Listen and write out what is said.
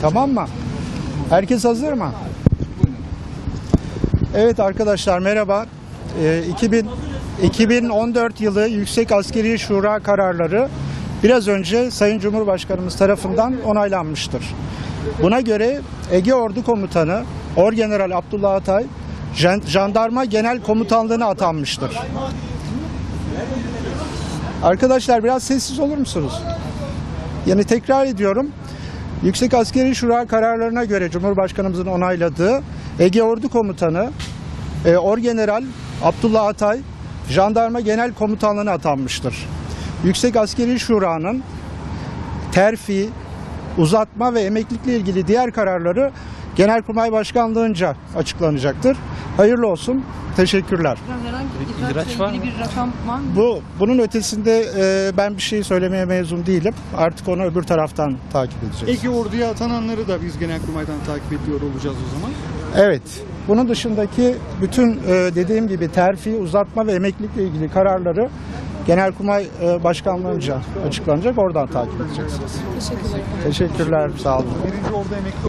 Tamam mı? Herkes hazır mı? Evet arkadaşlar merhaba. Ee, 2000, 2014 yılı Yüksek Askeri Şura kararları biraz önce Sayın Cumhurbaşkanımız tarafından onaylanmıştır. Buna göre Ege Ordu Komutanı Orgeneral Abdullah Atay Jan- Jandarma Genel Komutanlığı'na atanmıştır. Arkadaşlar biraz sessiz olur musunuz? Yani tekrar ediyorum. Yüksek Askeri Şura kararlarına göre Cumhurbaşkanımızın onayladığı Ege Ordu Komutanı e, Orgeneral Abdullah Atay Jandarma Genel Komutanlığı'na atanmıştır. Yüksek Askeri Şura'nın terfi, uzatma ve emeklilikle ilgili diğer kararları Genelkurmay Başkanlığı'nca açıklanacaktır. Hayırlı olsun. Teşekkürler. Herhangi bir İhraç var bir rakam var mı? Bu bunun ötesinde e, ben bir şey söylemeye mezun değilim. Artık onu öbür taraftan takip edeceğiz. Ege Ordu'ya atananları da biz Genelkurmay'dan takip ediyor olacağız o zaman. Evet. Bunun dışındaki bütün e, dediğim gibi terfi, uzatma ve emeklilikle ilgili kararları Genelkurmay e, Başkanlığı'nca açıklanacak. Oradan takip edeceksiniz. Teşekkürler. Teşekkürler. Sağ olun. Birinci Ordu emekli